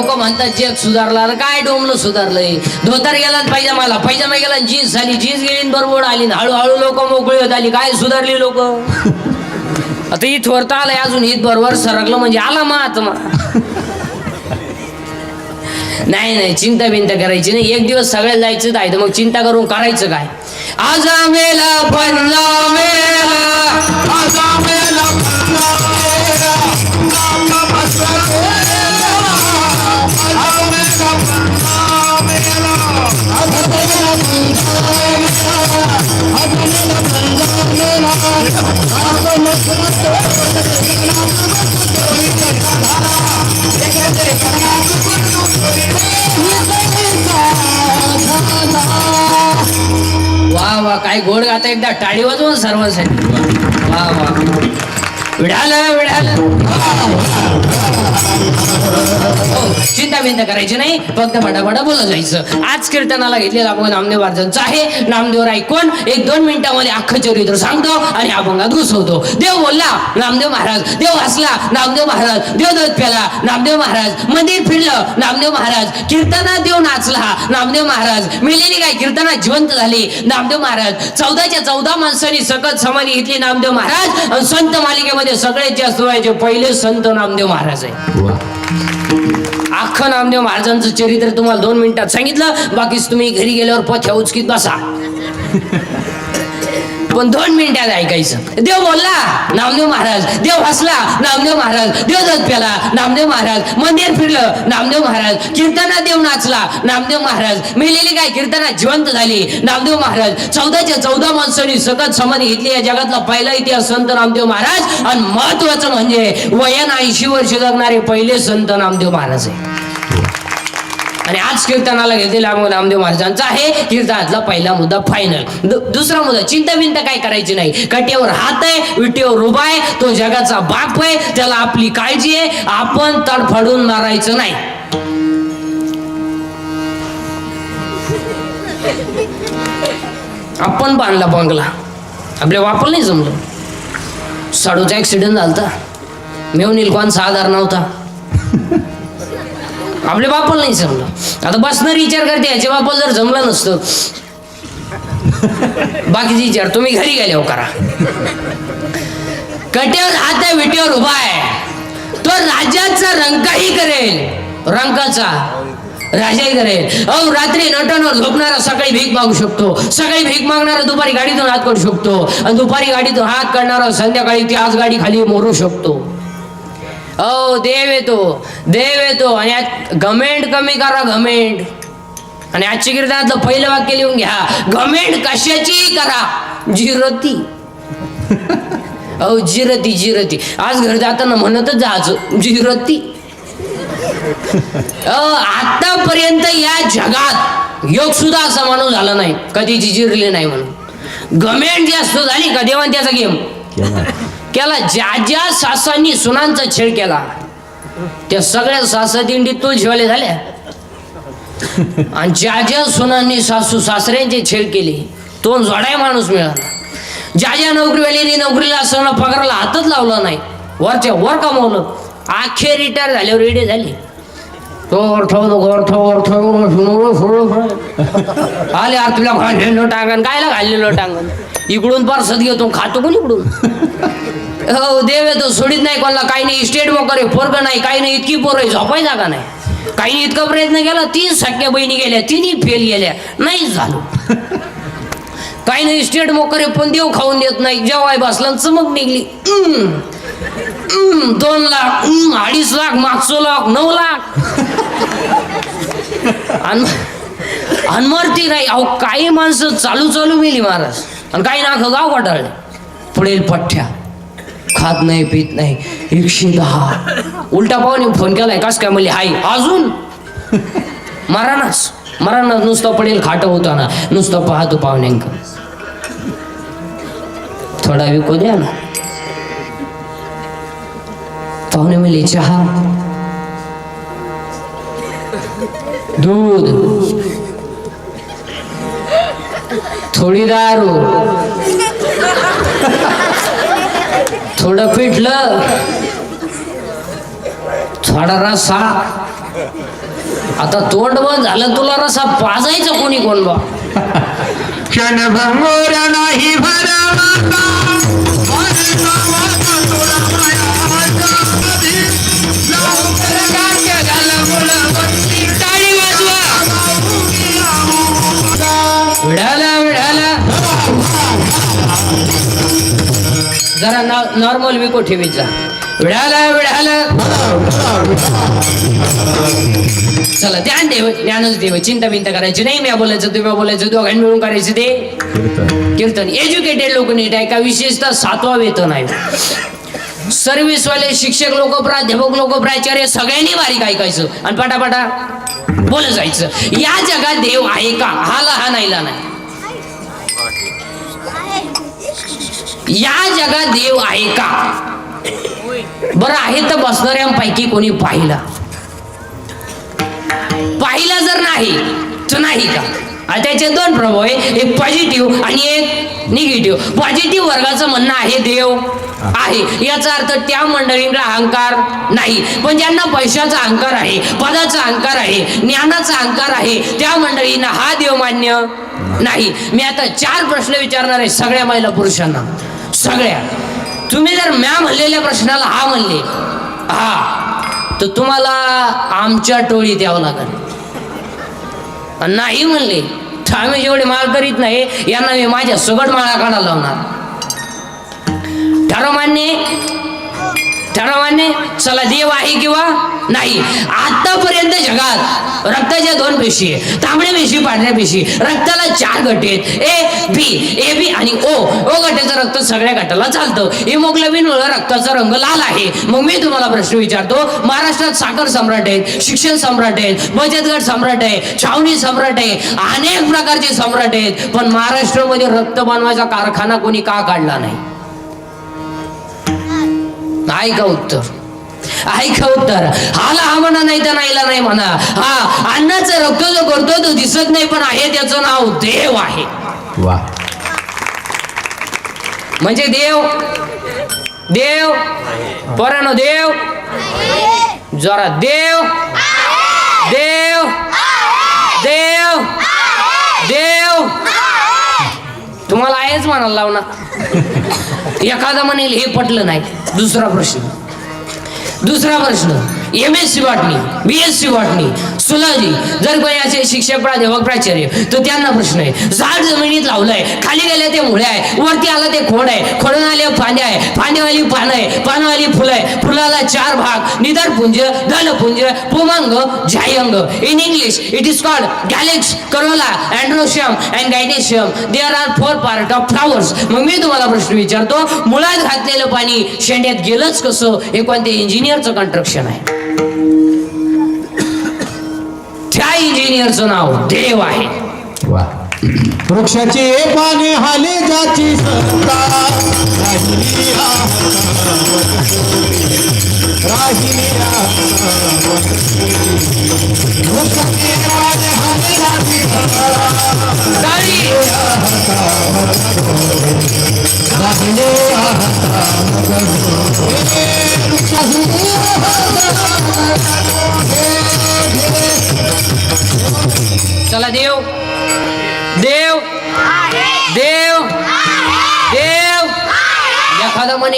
लोक म्हणतात जग सुधारलं. काय डोमलं सुधारलंय? धोतर गेला आणि पायजमा पायजमा गेला जीन्स झाली. जीन्स गेली बरोबर आली हळूहळू लोक मोकळी होत आली. काय सुधारली लोक? आता इथवर तर आलंय अजून. ईद बरोबर सरकलं म्हणजे आला महात्मा. नाही नाही. चिंता बिंता करायची नाही. एक दिवस सगळ्याला जायचं आहे तर मग चिंता करून करायचं काय? आज मेला पन्ना मेला वा वा काय गोड गाता एकदा टाळी वाजवून सर्वांसाठी. वा वा. चिंता बिंता करायची नाही फक्त बडाबडा बोलत जायचं. आज कीर्तनाला घेतलेला अभंग नामदेव महाराजांचा आहे. नामदेव ऐकून एक दोन मिनिटामध्ये अख्खं चरित्र सांगतो आणि अभंगात घुसवतो. देव बोलला नामदेव महाराज देव हसला नामदेव महाराज देव दत प्याला नामदेव महाराज मंदिर फिरलं नामदेव महाराज कीर्तनात देव नाचला नामदेव महाराज मेलेली काय कीर्तनात जिवंत झाली. नामदेव महाराज चौदाच्या चौदा माणसांनी सकत समाधी घेतली नामदेव महाराज संत मालिकेमध्ये सगळ्यात जास्त व्हायचे. पहिले संत नामदेव महाराज आहे. अख्खं नामदेव महाराजांचं चरित्र तुम्हाला दोन मिनिटात सांगितलं. बाकीच तुम्ही घरी गेल्यावर पथ्या उचकीत बसा. पण दोन मिनिटात ऐकायचं. देव बोलला नामदेव महाराज देव हसला नामदेव महाराज देव दत्त प्याला नामदेव महाराज मंदिर फिरलं नामदेव महाराज कीर्तना देव नाचला नामदेव महाराज मेलेली काय कीर्तना? जिवंत झाली. नामदेव महाराज चौदाच्या चौदा माणसांनी सतत समाधी घेतली. या जगातला पहिला इतिहास संत नामदेव महाराज. आणि महत्वाचं म्हणजे वयान ऐंशी वर्ष जगणारे पहिले संत नामदेव महाराज आहे आणि आज कीर्तनाला घेतलेला रामदेव नामदेव महाराजांचा आहे. कीर्तनातला पहिला मुद्दा फायनल दुसरा मुद्दा चिंता विंता काय करायची नाही. कट्यावर हात आहे विटेवर उभा आहे तो जगाचा बाप आहे त्याला आपली काळजी आहे. आपण तडफडून मारायचं नाही. आपण बांधला बंगला. आपल्या वापर नाही जमलं. साडूचा ऍक्सिडेंट झालता. मेव निलकवांचा आधार नव्हता. आपल्या बापाला नाही जमलं. आता बसणार विचार करते याच्या बापाला जर जमलं नसतं. बाकीचे विचार तुम्ही घरी गेल्यावर हो करा. कट्यावर हात आहे विटेवर उभा आहे. तो राजाचा रंकाही करेल. रंकाचा राजाही करेल. अहो रात्री नटनवर झोपणारा सकाळी भीक मागू शकतो. सकाळी भीक मागणारा दुपारी गाडीतून हात काढू शकतो. आणि दुपारी गाडीतून हात काढणारा संध्याकाळी ती आज गाडी खाली मोरू शकतो. हो देव येतो देव येतो आणि घमेंड कमी करा घमेंड आणि आजच्या कीर्तनातलं पहिलं वाक्य लिहून घ्या घमेंड कशाची करा जिरती अहो जिरती जिरती आज घर जाताना म्हणतच जायचं जिरती आतापर्यंत या जगात योग सुद्धा असा माणूस झाला नाही कधीची जिरले नाही म्हणून घमेंड जास्त झाली का देवान त्याचा गेम केला ज्या ज्या सासांनी सुनांचा छेड केला त्या सगळ्या सासा दिंडीत तो झाल्या. आणि ज्या ज्या सुनांनी सासू सासऱ्यांचे छेड केले तो जोडाय माणूस मिळाला. ज्या ज्या नोकरीवाल्यांनी नोकरीला असताना पगाराला हातच लावला नाही वरच्या वर कमावलं अखेर रिटायर झाल्यावर रेडे झाले. तो अर्थ घर अर्थ ठेवून आले आर तुला घाललेलं टांगण कायला घाललेलं टांगण इकडून परसत घेतो खातो कोण इकडून? हो देव येतो सोडीत नाही कोणाला काही नाही स्टेट वगैरे पोरग नाही काही नाही इतकी पोरं झोपाय जागा नाही. काही नाही इतका प्रयत्न केला तीन सख्या बहिणी गेल्या तिन्ही फेल गेल्या नाही झालो. काही नाही स्टेट मोकरे पण देव खाऊन देत नाही जेव्हा बसला चमक निघली. दोन लाख अडीच लाख मागचो लाख नऊ लाख. अनमरती मरती नाही. अहो काही माणसं चालू चालू मेली महाराज. आणि काही नाख गाव काटाळले पुढील पठ्ठ्या. खात नाही पित नाही. एकशे दहा. उलटा पाहुणे फोन केलाय कस काय म्हणले हाय अजून? मरानाच मरानाच नुसतं पडेल खाट होताना. नुसतं पाहतो पाहुण्यांक. थोडा विको द्या ना. पाहुणे म्हणले चहा दूध। थोडी दारू। थोडं पिठलं। थोडा रसा। आता तोंड बंद झालं तुला रसा पाजायचं कोणी कोण बा? क्षणभंगोर नाही भरवता नॉर्मल विको ठेवीचा. विळाला विळाला. चला ध्यान देव ज्ञानच देव चिंता बिंता करायची नाही मी बोलायचं तुम्ही बोलायचं दोघांनी मिळून करायचं ते. कीर्तन. एज्युकेटेड लोक नीट आहे का? विशेषतः सातवा वेतन आहे. सर्व्हिसवाले शिक्षक लोक प्राध्यापक लोक प्राचार्य सगळ्यांनी बारीक ऐकायचं. आणि पटापटा बोलत जायचं. या जगात देव आहे का? हा लहान आईला नाही. या जगात देव आहे का? बरं आहे तर बसणाऱ्यांपैकी कोणी पाहिला? पाहिला जर नाही तर नाही का? त्याचे दोन प्रभाव आहे. एक पॉझिटिव्ह आणि एक निगेटिव्ह पॉझिटिव्ह वर्गाचं म्हणणं आहे देव आहे. याचा अर्थ त्या मंडळींना अहंकार नाही. पण ज्यांना पैशाचा अहंकार आहे पदाचा अहंकार आहे ज्ञानाचा अहंकार आहे त्या मंडळींना हा देव मान्य नाही. मी आता चार प्रश्न विचारणार आहे सगळ्या महिला पुरुषांना. सगळ्या. तुम्ही जर म्या म्हणलेल्या प्रश्नाला हा म्हणले हा तर तुम्हाला आमच्या टोळीत यावं लागेल. नाही म्हणले तर आम्ही जेवढे माळ करीत नाही यांना मी माझ्या सगट माळा काढा लावणार. ठरव मान्य. ठरावाने चला देव आहे किंवा नाही. आतापर्यंत जगात रक्ताच्या दोन पेशी आहे तांबड्या पेशी पांढऱ्या पेशी. रक्ताला चार गट आहेत. ए बी ए बी आणि ओ ओ गटाचं रक्त सगळ्या गटाला चालतं. हिमोग्लोबिन मुळे रक्ताचा रंग लाल आहे. मग मी तुम्हाला प्रश्न विचारतो महाराष्ट्रात साखर सम्राट आहेत शिक्षण सम्राट आहेत बचत गट सम्राट आहे छावणी सम्राट आहे अनेक प्रकारचे सम्राट आहेत. पण महाराष्ट्रामध्ये रक्त बनवायचा कारखाना कोणी का काढला नाही? ऐका उत्तर. ऐका उत्तर. हाला हा म्हणा नाही तर नाहीला नाही म्हणा. हा अन्नाचं रक्त जो करतो तो दिसत नाही पण आहे त्याचं नाव देव आहे. वा. म्हणजे देव देव पोरानो देव. जरा देव देव देव देव. तुम्हाला आहेच म्हणायला लावणार एखादा म्हणेल हे पटलं नाही. दुसरा प्रश्न. दुसरा प्रश्न. एम एस सी वाटणी बी एस सी वाटणी. सुलाजी जर कोणी असे शिक्षक प्राध्यापक प्राचार्य. तर त्यांना प्रश्न आहे. झाड जमिनीत लावलंय खाली गेले ते मुळे आहे वरती आलं ते खोड आहे खोडून आले फांद्या आहे फांद्यावाली पानं आहे पानवाली फुलं आहे. फुलाला चार भाग निधरपुंज धनपुंज पुमंग झायंग. In English it is called calyx corolla androecium and gynoecium there are four part of flowers मग मी तुम्हाला प्रश्न विचारतो मुळात घातलेलं पाणी शेंड्यात गेलंच कसं? हे कोणत्या इंजिनियरचं कन्स्ट्रक्शन आहे? त्या इंजिनियरचं नाव देव आहे. वा. वृक्षाची पाने हाले जाची सत्ता. राहिली राहिली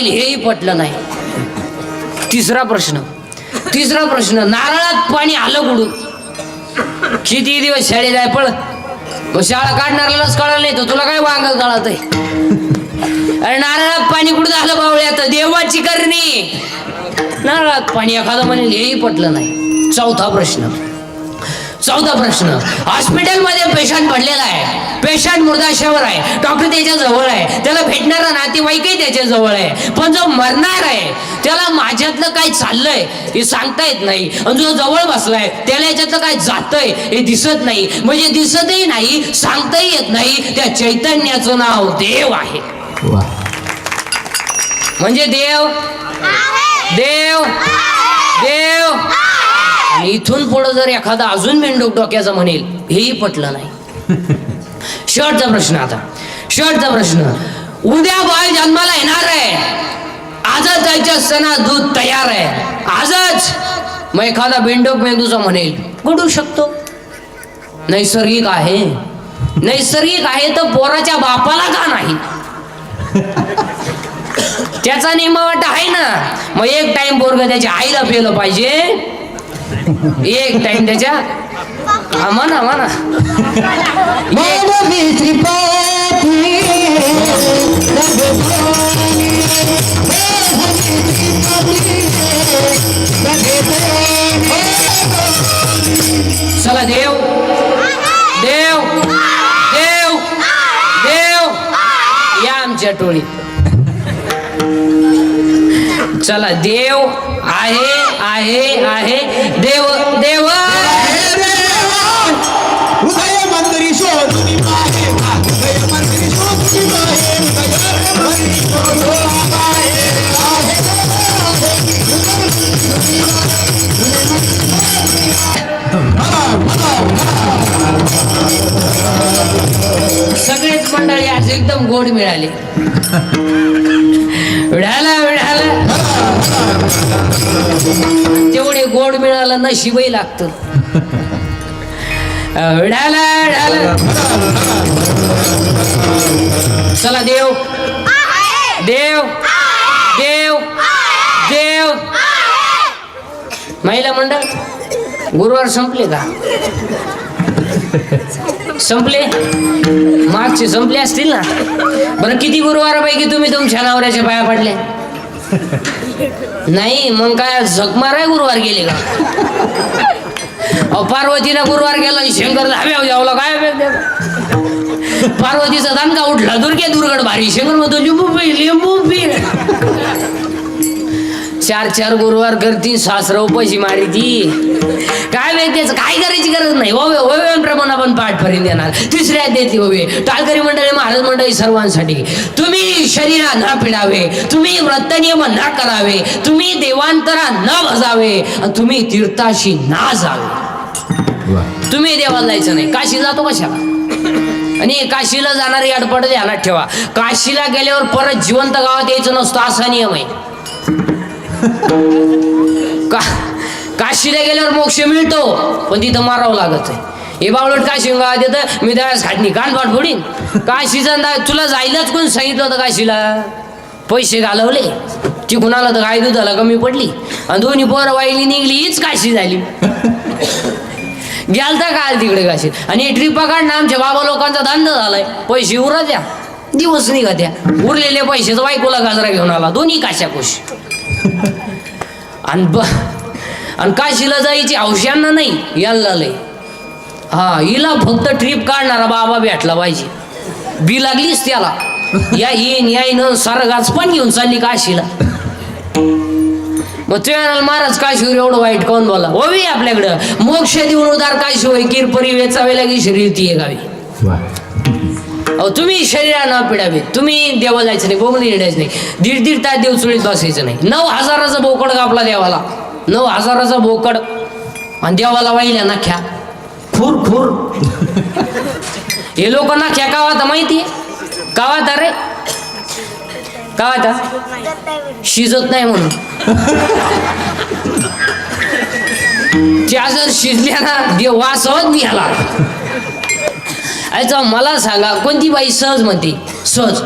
एखादा हेही पटलं नाही. तिसरा प्रश्न. तिसरा प्रश्न नारळात पाणी आलं कुठून? किती दिवस शाळेत आहे पळ. मग शाळा काढणाऱ्यालाच कळलं नाही तर तुला काय वांग कळत अरे नारळात पाणी कुठं झालं बावळ्यात देवाची करणी. नारळात पाणी एखादं म्हणेल हेही पटलं नाही. चौथा प्रश्न. चौथा प्रश्न. हॉस्पिटलमध्ये पेशंट पडलेला आहे. पेशंट मुर्दाशावर आहे. डॉक्टर त्याच्याजवळ आहे. त्याला भेटणारा नातेवाईकही त्याच्याजवळ आहे. पण जो मरणार आहे त्याला माझ्यातलं काय चाललंय हे सांगता येत नाही. आणि जो जवळ बसलाय त्याला याच्यातलं काय जातंय हे दिसत नाही. म्हणजे दिसतही नाही सांगताही येत नाही. त्या चैतन्याचं नाव देव आहे. म्हणजे देव? देव देव आणि इथून पुढं जर एखादा अजून मेंढूक डोक्याचा म्हणेल हेही पटलं नाही. शेवटचा प्रश्न आता. शेवटचा प्रश्न. उद्या बाळ जन्माला येणार आहे. आजच जायच्या असताना दूध तयार आहे. आजच. मग एखादा बिंडोक मेंदूचा म्हणेल घडू शकतो. नैसर्गिक आहे. नैसर्गिक आहे तर पोराच्या बापाला का नाही? त्याचा नियमावट आहे ना. मग एक टाइम पोरग त्याच्या आईला पेलं पाहिजे. एक टाइम त्याच्या मानवी त्रिपाठी चला देव. देव. देव. देव. या आमच्या टोळीत. चला देव आहे. आहे आहे. देव देव. सगळेच मंडळी आज एकदम गोड मिळाले. तेवढे गोड मिळालं नशीबही लागतं. चला देव. देव. देव. देव. महिला मंडळ गुरुवार संपले का? संपले? मागचे संपले असतील ना? बरं किती गुरुवारापैकी तुम्ही तुमच्या नवऱ्याच्या पाया पडले? नाही मग काय झकमार आहे गुरुवार गेले का? अहो पार्वतीला गुरुवार गेला शंकर धाब्यावर जावला काय पार्वतीचा दानका उठला दुर्गे दुर्गड भारी शंकर म्हणतो लिंबू पी लिंबू पी. चार चार गुरुवार करती सासरा उपाशी मारी ती काय माहिती त्याचं काय करायची गरज नाही. ओवे ओव्यांप्रमाणे आपण पाठ पर्यंत देणार. तिसऱ्या देते ओवे टाळकरी मंडळी महाराज मंडळी सर्वांसाठी. तुम्ही शरीरा न पिडावे. तुम्ही व्रतनियम न करावे. तुम्ही देवांतरा न भजावे. आणि तुम्ही तीर्थाशी ना जावे. तुम्ही देवाला जायचं नाही. काशी जातो कशाला? आणि काशीला जाणारी अडपड ध्यानात ठेवा. काशीला गेल्यावर परत जिवंत गावात यायचं नसतं. असा नियम आहे. का काशीला गेल्यावर मोक्ष मिळतो पण तिथं मारावं लागत आहे. हे बावळट काशी गावात येतं मी त्यावेळेस खाटणी कानपाट फोडीन काशीचा तुला जायलाच कोण सांगितलं होतं काशीला? पैसे घालवले. ती कुणाला तर गाय दुधाला कमी पडली. आणि दोन्ही पोरं वाहिली निघली हीच काशी झाली. गेलता काल तिकडे काशी. आणि ट्रिपा काढणं आमच्या बाबा लोकांचा धंदा झालाय. पैसे उरा द्या. दिवस निघा द्या. उरलेले पैसे तर बायकोला गाजरा घेऊन आला. दोन्ही काशा खुश आणि ब आणि काशीला जायची हौशांना नाही याला लय. हा हिला फक्त ट्रीप काढणारा बाबा भेटला पाहिजे. बी लागलीच त्याला. या येईन याईन येईन पण घेऊन चालली काशीला मग ते म्हणाल महाराज काशीवर एवढं वाईट कोण बोला? हो ओवी आपल्याकडं. मोक्ष देऊन उदार काशी होय किरपरी वेचावे लागे शरीर ती गावी अहो तुम्ही शरीरानं पिडावे तुम्ही देवा जायचं नाही बोगली हिंडायचं नाही. दीड दीड तास देव चुळीत बसायचं नाही. नऊ हजाराचा बोकड कापला देवाला. नऊ हजाराचा बोकड. आणि देवाला वाहिल्या नाख्या फुर फुर. हे लोक कावा कावाता माहिती? कावाता रे? कावाता शिजत नाही म्हणून. त्या जर शिजल्या ना देव वासवत मी ह्याला. याचा मला सांगा कोणती बाई सहज म्हणते? सहज.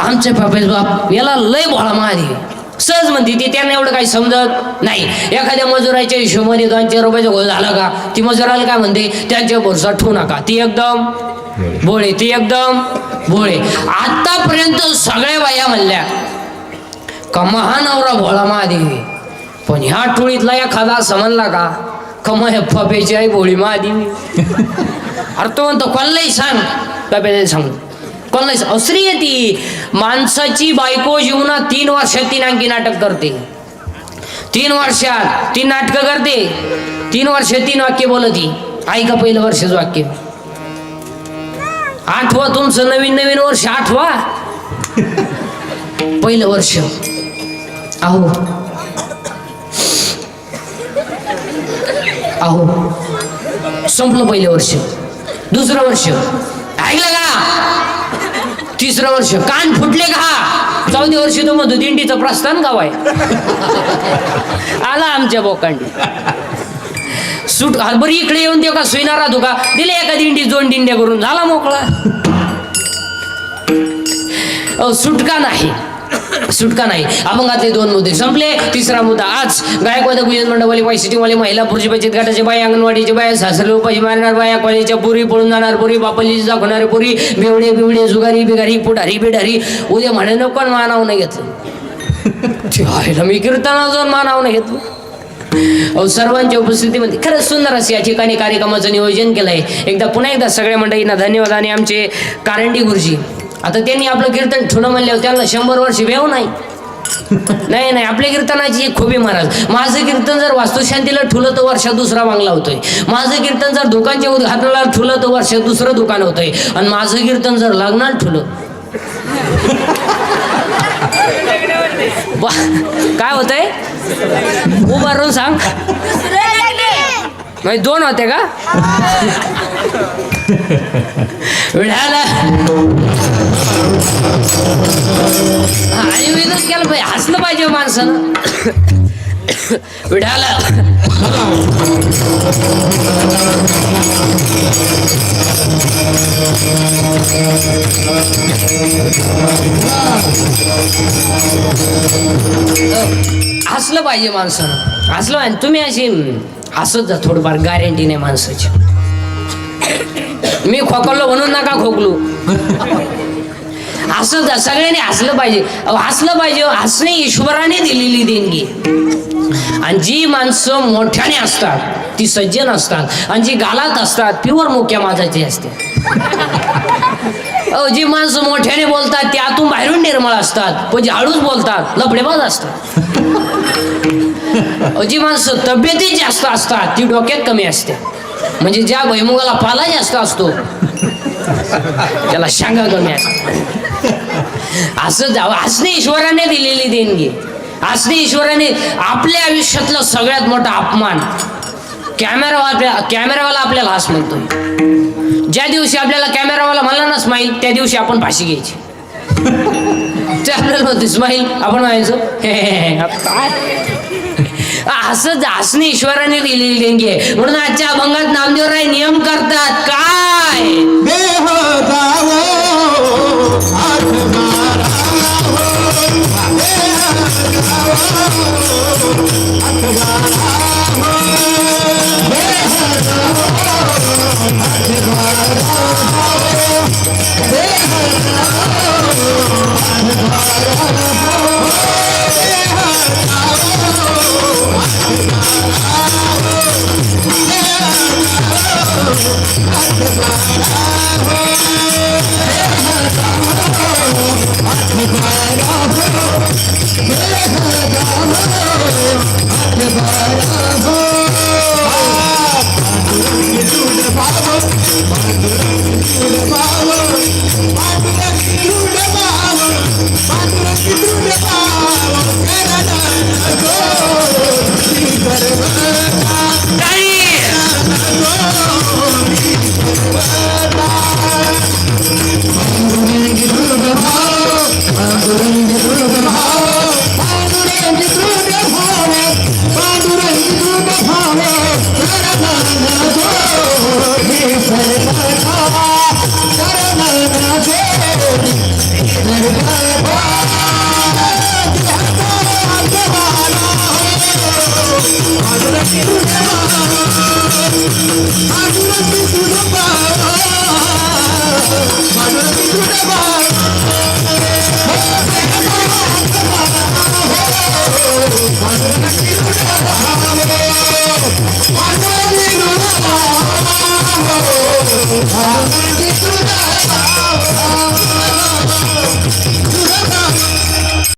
आमचे पापेश बाप याला लय भोळा महादेव सहज म्हणते ती त्यांना एवढं काही समजत नाही. एखाद्या मजुराच्या हिशोबाने दोनशे रुपयाचा गोळ झाला का ती मजुराला काय म्हणते? त्यांच्या भरोसा ठेवू नका. ती एकदम भोळे ती एकदम भोळे. आतापर्यंत सगळ्या बाया म्हणल्या का महानवरा भोळा महादेवी पण ह्या टोळीतला एखादा समजला का? कमा हे फपेची आई भोळी महादेवी अरे तो म्हणतो कोणालाही सांग. बाबा सांगू. कोणालाही सांग. अश्री आहे ती. माणसाची बायको जीवनात तीन वर्षात तीन आणखी नाटक करते. तीन वर्षात तीन नाटकं करते. तीन वर्ष तीन वाक्य बोलती. ऐका पहिलं वर्षच वाक्य. आठवा तुमचं नवीन नवीन वर्ष आठवा. पहिलं वर्ष. अहो अहो संपलं पहिलं वर्ष. दुसरं वर्ष. ऐकलं का? तिसरं वर्ष. कान फुटले का? चौथ्या वर्षी तो म्हणतो दिंडीचं प्रस्थान गाव आहे आला आमच्या बोकांडी. सुट बरी बरं इकडे येऊन देऊ का? सुईनारा राहतो का? दिले एका दिंडी दोन दिंड्या करून. झाला मोकळा. अहो, सुटका नाही. सुटका नाही. अभंगातले दोन मुद्दे संपले. तिसरा मुद्दा आज गायकवाद गुजन मंडळवाले बाई सिटिंगवाले महिला पुरुष बचत गटाचे बाई अंगणवाडीचे बाया सासरे उपाशी मारणार बाया कॉलेजच्या पुरी पळून जाणार पुरी बापली दाखवणारे पुरी बेवडे बिवडे जुगारी बिगारी पुढारी बिडारी उद्या म्हणे नको मानाव नाही घेतलं. मी कीर्तनाला जाऊन मानाव नाही घेतलं. सर्वांच्या उपस्थितीमध्ये खरंच सुंदर असं या ठिकाणी कार्यक्रमाचं नियोजन केलं आहे एकदा पुन्हा एकदा सगळ्या मंडळींना धन्यवाद आणि आमचे कारंडी गुरुजी. आता त्यांनी आपलं कीर्तन ठुलं म्हणल्यावर त्यांना शंभर वर्ष वेव नाही. नाही नाही आपल्या कीर्तनाची एक खूबी महाराज. माझं कीर्तन जर वास्तुशांतीला ठुलं तर वर्षात दुसरा बांगला होतोय. माझं कीर्तन जर दुकानच्या उद्घाटनाला ठुलं तर वर्षात दुसरं दुकान होतंय. आणि माझं कीर्तन जर लग्नात ठुलं. बा- काय होतंय? उभारून सांग. दोन होते का? विढाला आणि विनोद केला पाहिजे हसलं पाहिजे माणसानं विढाला हसलं पाहिजे माणसानं हसलं पाहिजे तुम्ही अशी हसत जा थोडंफार गॅरंटी नाही माणसाची मी खोकलो म्हणून नका खोकलू. जा सगळ्यांनी हसलं पाहिजे. हसलं पाहिजे. हसणे ईश्वराने दिलेली देणगी. आणि जी माणसं मोठ्याने असतात ती सज्जन असतात आणि जी गालात असतात प्युअर मोक्या माझाची असते. जी माणसं मोठ्याने बोलतात ती आतून बाहेरून निर्मळ असतात पण जी हळूच बोलतात लफडेबाज असतात. जी माणसं तब्येतीत जास्त असतात ती डोक्यात कमी असते. म्हणजे ज्या भैमुगाला पाला जास्त असतो त्याला शांगा कमी असते असं जावं. हसणे ईश्वराने दिलेली देणगी. असणे ईश्वराने आपल्या आयुष्यातला सगळ्यात मोठा अपमान कॅमेरा कॅमेरावाला आपल्याला हास म्हणतोय. ज्या दिवशी आपल्याला कॅमेरावाला मला ना स्माईल त्या दिवशी आपण फाशी घ्यायची. ते आपल्याला म्हणतो स्माईल आपण म्हणायचो हे." काय? असं हसणे ईश्वराने लिहिलेली देणगी आहे म्हणून आजच्या अभंगात नामदेवराय नियम करतात. काय?